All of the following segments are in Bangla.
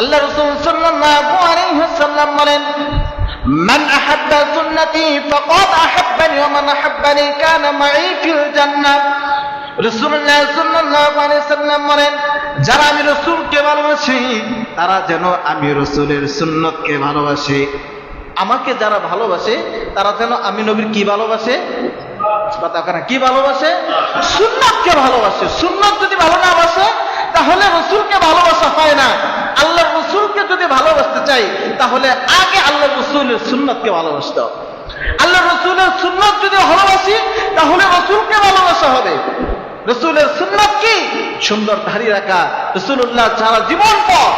আল্লাহ রসুল সাল্লাল্লাহু আলাইহি ওয়াসাল্লাম বলেন, মান আহাব্বা সুন্নতি ফাকাদ আহাব্বানি ওয়া মান আহাব্বানি কানা মাই ফিল জান্নাহ। রাসূলুল্লাহ সাল্লাল্লাহু আলাইহি সাল্লাম বলেন, যারা আমি রসুলকে ভালোবাসি, তারা যেন আমি রসুলের সুন্নতকে ভালোবাসে। আমাকে যারা ভালোবাসে, তারা যেন আমি নবীর কি ভালোবাসে? কি ভালোবাসে? সুন্নতকে ভালোবাসে। সুন্নত যদি ভালো না বাসে, তাহলে রসুলকে ভালোবাসা হয় না আল্লাহ রসুলকে যদি ভালোবাসতে চাই তাহলে আগে আল্লাহ রসুলের সুন্নতকে ভালোবাসতে হবে। আল্লাহ রসুলের সুন্নত যদি ভালোবাসি, তাহলে রসুলকে ভালোবাসা হবে। রসুলের সুন্নত কি? সুন্দর ধারি রাখা। রসুল্লাহ সারা জীবন পর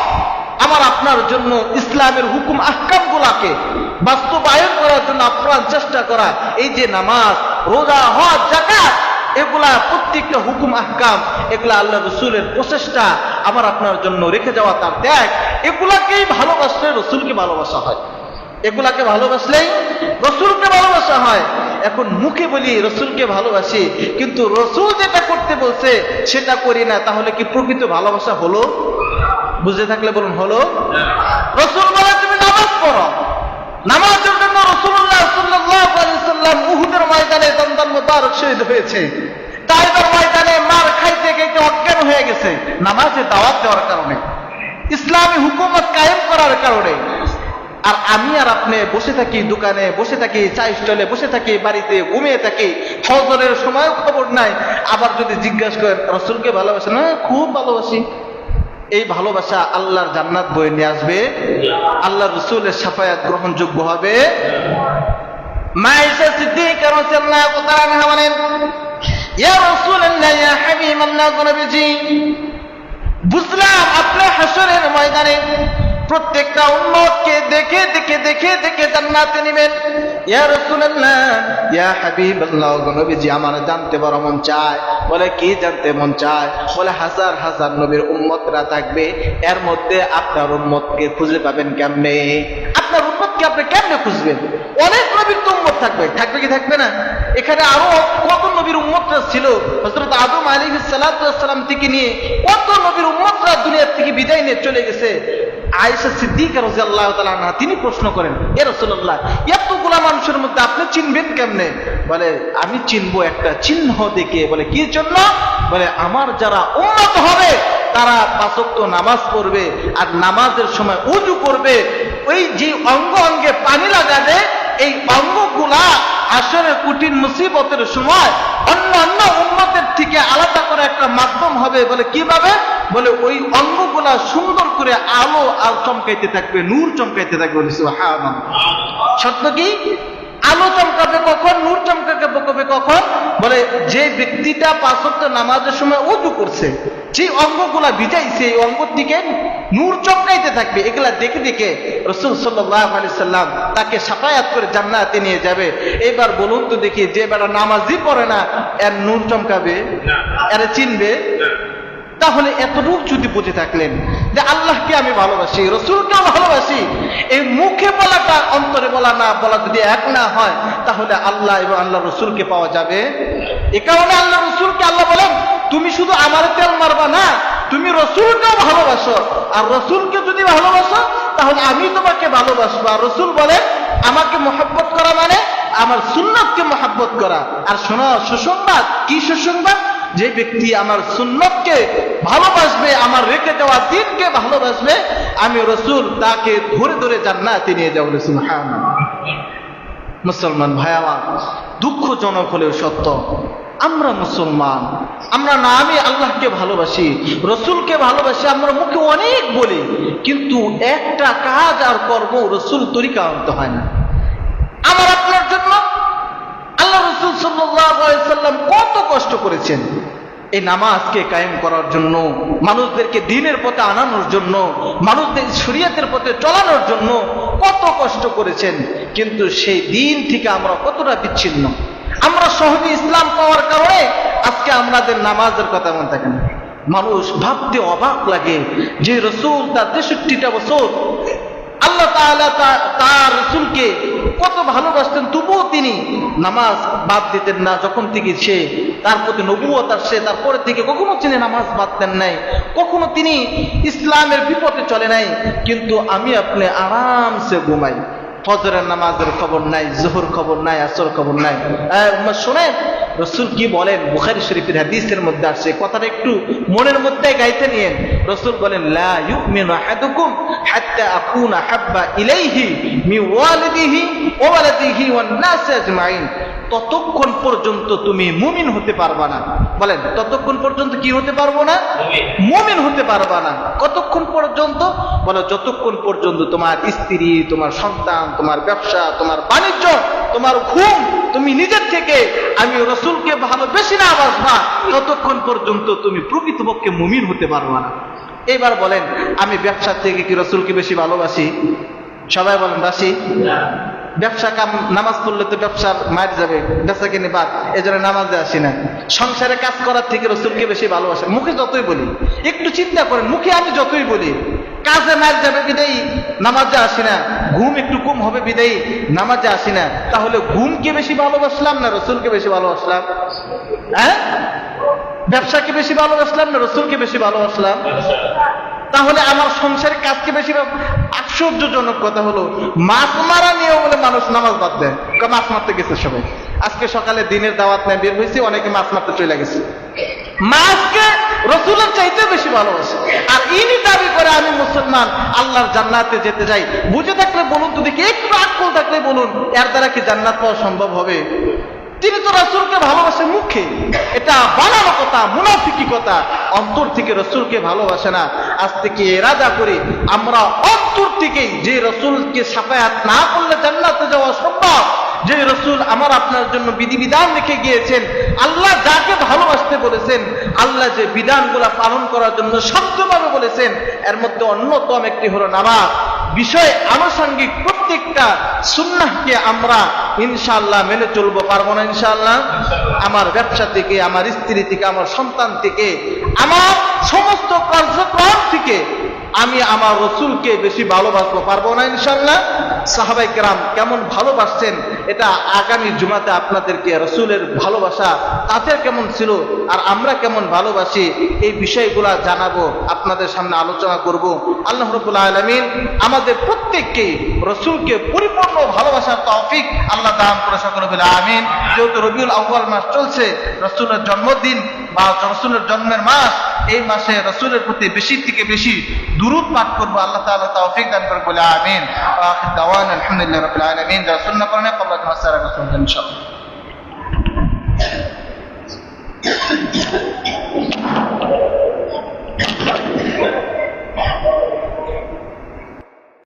আমার আপনার জন্য ইসলামের হুকুম আহকাম গুলাকে বাস্তবায়ন করার জন্য আপনার চেষ্টা করা। এই যে নামাজ, রোজা, হজ জাকাত এগুলা প্রত্যেকটা হুকুম আহকাম, এগুলা আল্লাহ রসুলের প্রচেষ্টা। আমার আপনার জন্য রেখে যাওয়া তার ত্যাগ। এগুলাকেই ভালোবাসলে রসুলকে ভালোবাসা হয়। এগুলাকে ভালোবাসলেই রসুলকে ভালোবাসা হয়। এখন মুখে বলি, রসুলকে ভালোবাসি, কিন্তু রসুল যেটা করতে বলছে, সেটা করি না। তাহলে কি প্রকৃত ভালোবাসা হলো? বুঝে থাকলে বলুন, হলো? রসুল বলে, তুমি নামাজ পড়ো। নামাজের জন্য রসুল্লাহ সাল্লাম ময়দানে দন্দন মোতারক শহীদ হয়েছে। তাইবার ময়দানে মার খাইতে খাইতে অজ্ঞান হয়ে গেছে। নামাজে দাওয়াত দেওয়ার কারণে। ইসলামী হুকুমত কায়েম করার কারণে। আর আমি আর আপনি বসে থাকি দোকানে, বসে থাকি চা স্টলে, বসে থাকি বাড়িতে, ঘুমিয়ে থাকি ফজরের সময়ও খবর নাই। আবার যদি জিজ্ঞাসা করেন, রসুলকে ভালোবাসে না খুব ভালোবাসি। এই ভালোবাসা আল্লাহর জান্নাত বয়ে নিয়ে আসবে। আল্লাহ রসুলের সাফায়াত গ্রহণযোগ্য হবে। মায়েশা সিদ্দিক রাদিয়াল্লাহু তাআলা বলেন, ইয়া রাসূলুল্লাহ, ইয়া হাবিবাল্লাহ নবীজি বুঝলাম আপনার হাসরের ময়দানে প্রত্যেকটা উম্মতকে দেখে দেখে দেখে দেখে জান্নাতে নেবেন। ইয়া রাসূলুল্লাহ, ইয়া হাবিবাল্লাহ নবীজি আমার জানতে বড় মন চায়। বলে, কি জানতে মন চায়? বলে, হাজার হাজার নবীর উম্মতরা থাকবে। এর মধ্যে আপনার উম্মতকে খুঁজে পাবেন কেমনে? আপনার উম্মতকে আপনি কেমনে খুঁজবেন? অনেক নবীর তো উম্মত থাকবে। থাকবে কি থাকবে না? এখানে আরও কত নবীর উম্মতরা ছিল? হযরত আদম আলাইহিস সালাতু সালাম থেকে নিয়ে কত নবীর উম্মতরা দুনিয়ার থেকে বিদায় নিয়ে চলে গেছে? আয়েশা সিদ্দিক রাদিয়াল্লাহু তাআলা আনহা, তিনি প্রশ্ন করেন, এ রাসূলুল্লাহ, এতগুলা মানুষের মধ্যে আপনি চিনবেন কেমনে? বলে, আমি চিনবো একটা চিহ্ন দেখে। বলে, কি জন্য বলে, আমার যারা উন্নত হবে, তারা পাঁচক্ত নামাজ পড়বে, আর নামাজের সময় উজু করবে। ওই যে অঙ্গ অঙ্গে পানি লাগাবে এই অঙ্গগুলা আসলে কঠিন মুসিবতের সময় অন্য অন্য উন্নতের থেকে আলাদা করে একটা মাধ্যম হবে বলে কীভাবে? বলে ওই অঙ্গগুলা সুন্দর করে আলো আর চমকাইতে থাকবে, নূর চমকাইতে থাকবে। সত্য কি? আলো চমকাবে কখন, নূর চমকাবে কবে কখন? বলে যে ব্যক্তিটা পাঁচক্ত নামাজের সময় উজু করছে যে অঙ্গগুলা ভিজাইছে এই অঙ্গর দিকে নূর চমকাইতে থাকবে এগুলা দেখে দেখে রসুল সাল্লাহ আলি সাল্লাম তাকে সাফায়াত করে জান্নাতে নিয়ে যাবে। এবার বলুন তো দেখি যে বেটা নামাজই পড়ে না এর নূর চমকাবে? এর চিনবে? তাহলে এতটুকু যদি বুঝে থাকলেন যে আল্লাহকে আমি ভালোবাসি রসুলকেও ভালোবাসি, এই মুখে বলাটা, অন্তরে বলা, না বলা যদি এক না হয়, তাহলে আল্লাহ এবং আল্লাহ রসুলকে পাওয়া যাবে? এ কারণে আল্লাহ রসুলকে আল্লাহ বলেন, তুমি শুধু আমার তেল মারবা না, তুমি রসুলকেও ভালোবাসো। আর রসুলকে যদি ভালোবাসো, তাহলে আমি তোমাকে ভালোবাসবো। আর রসুল বলেন, আমাকে মহাব্বত করা মানে আমার সুন্নতকে মহাব্বত করা। আর শোনো, সুসংবাদ, কি সুসংবাদ? যে ব্যক্তি আমার সুন্নতকে ভালোবাসবে, আমার রেখে দেওয়া দিনকে ভালোবাসবে, আমি রসুল তাকে ধরে ধরে জান্নাতে নিয়ে যাব রসুল হ্যাঁ মুসলমান ভাই আমার দুঃখজনক হলেও সত্য, আমরা মুসলমান, আমরা না আমি আল্লাহকে ভালোবাসি, রসুলকে ভালোবাসি, আমরা মুখে অনেক বলি, কিন্তু একটা কাজ আর কর্ম রসুল তরিকা আনতে হয় না। আমার আপনার জন্য আল্লাহ রসুল সাল্লাম কত কষ্ট করেছেন। এই নামাজকে কায়েম করার জন্য, মানুষদেরকে দিনের পথে আনানোর জন্য, মানুষদের শরীয়তের পথে চলানোর জন্য কত কষ্ট করেছেন, কিন্তু সেই দিন থেকে আমরা কতটা বিচ্ছিন্ন। আমরা সহজে ইসলাম পাওয়ার কারণে আজকে আমাদের নামাজের কথা মনে থাকে না। মানুষ ভাবতে অবাক লাগে যে রসুল তার তেষট্টিটা বছর আল্লাহ তার রসুলকে কত ভালোবাসতেন, তবুও তিনি নামাজ বাদ দিতেন না। যখন থেকে সে তার প্রতি নবুয়ত আসছে, তারপরে থেকে কখনো তিনি নামাজ বাদ দেন নাই। কখনো তিনি ইসলামের বিপদে চলে নাই। কিন্তু আমি আপনি আরামসে ঘুমাই। ফজরের নামাজের খবর নাই, জোহর খবর নাই, আসর খবর নাই। শোনেন রসুল কি বলেন? বুখারি শরীফের হাদিসের মধ্যে আসছে। কথাটা একটু মনের মধ্যে গাইতে নিয়েন। রসুল বলেন লা ইউমিনু আহাদুকুম হাত্তা আকুনা হাব্বা ইলাইহি মি ওয়ালিদিহি ওয়া ওয়ালাদিহি ওয়ান নাস আজমাইন। ততক্ষণ পর্যন্ত তুমি মুমিন হতে পারবা না। বলেন ততক্ষণ পর্যন্ত কি হতে পারব না? মুমিন হতে পারবা না। কতক্ষণ পর্যন্ত? বলো যতক্ষণ পর্যন্ত তোমার স্ত্রী তোমার সন্তান তোমার ব্যবসা তোমার বাণিজ্য তোমার ঘুম তুমি নিজের থেকে আমি রসুলকে ভালো বেশি না বাসবা ততক্ষণ পর্যন্ত তুমি প্রকৃতপক্ষে মুমিন হতে পারবা না। এবার বলেন আমি ব্যবসার থেকে কি রসুলকে বেশি ভালোবাসি? সবাই বলেন বাসি ব্যবসা কাম নামাজ পড়লে তো ব্যবসার মার যাবে বেচা কিনে বাদ এই জন্য নামাজে আসি না। সংসারে কাজ করার থেকে রসুলকে বেশি ভালোবাসে। মুখে যতই বলি একটু চিন্তা করেন মুখে আমি যতই বলি কাজে মার যাবে বিদায়ী নামাজে আসি না। ঘুম একটু কম হবে বিদায়ী। নামাজে আসি না। তাহলে ঘুমকে বেশি ভালোবাসলাম না রসুলকে বেশি ভালোবাসলাম? হ্যাঁ? ব্যবসাকে বেশি ভালোবাসলাম না রসুলকে বেশি ভালোবাসলাম? তাহলে আমার সংসারের কাজকে বেশি আশ্চর্যজনক কথা হলো, মাছ মারা নিয়েও বলে মানুষ নামাজ বাদ দেয়। মাছ মারতে গেছে সবাই। আজকে সকালে দিনের দাওয়াত নেয়, বের হয়েছে, অনেকে মাছ মারতে চলে গেছে। মাছকে রসুলের চাইতে বেশি ভালোবাসে। আর ইনি দাবি করে, আমি মুসলমান, আল্লাহর জান্নাতে যেতে যাই বুঝে থাকলে বলুন তো দেখি, একটু আক্কল থাকলে বলুন, এর দ্বারা কি জান্নাত পাওয়া সম্ভব হবে? তিনি তো রসুলকে ভালোবাসে মুখে। এটা বানানো কথা মুনাফিকি কথা অন্তর থেকে রসুলকে ভালোবাসে না। আজ থেকে এরাদা করে, আমরা অন্তর থেকেই যে রসুলকে সাফায়াত না করলে জান্নাতে যাওয়া সম্ভব। যে রসুল আমার আপনার জন্য বিধিবিধান রেখে গিয়েছেন আল্লাহ যাকে ভালোবাসতে বলেছেন আল্লাহ যে বিধানগুলা পালন করার জন্য শক্তভাবে বলেছেন এর মধ্যে অন্যতম একটি হলো নামাজ। বিষয় আনুষঙ্গিক প্রত্যেকটা সুন্নাহকে আমরা ইনশাআল্লাহ মেনে চলবো পারব না ইনশাআল্লাহ। আমার ব্যবসা থেকে আমার স্ত্রী থেকে আমার সন্তান থেকে আমার সমস্ত কার্যক্রম থেকে আমি আমার রসুলকে বেশি ভালোবাসবো পারব না ইনশাল্লাহ সাহাবাই কেরাম কেমন ভালোবাসছেন, এটা আগামী জুমাতে আপনাদেরকে রসুলের ভালোবাসা তাদের কেমন ছিল আর আমরা কেমন ভালোবাসি, এই বিষয়গুলা জানাব, আপনাদের সামনে আলোচনা করব। আল্লাহ রবুল্লা আলমিন আমাদের প্রত্যেককেই রসুলকে পরিপূর্ণ ভালোবাসার তৌফিক আল্লাহ দান করে আমিন। যেহেতু রবিউল আউ্বাল মাস চলছে, রসুলের জন্মদিন বা রসুলের জন্মের মাস, এই মাসে রসুলের প্রতি বেশি থেকে বেশি দুরুদ পাঠ করব, আল্লাহ তাআলা তৌফিক দান করে বলে আমিন। আখির দাওয়ানা, আলহামদুলিল্লাহি রাব্বিল আলামিন। যারা সুন্নাহ পড়েন ইনশাআল্লাহ।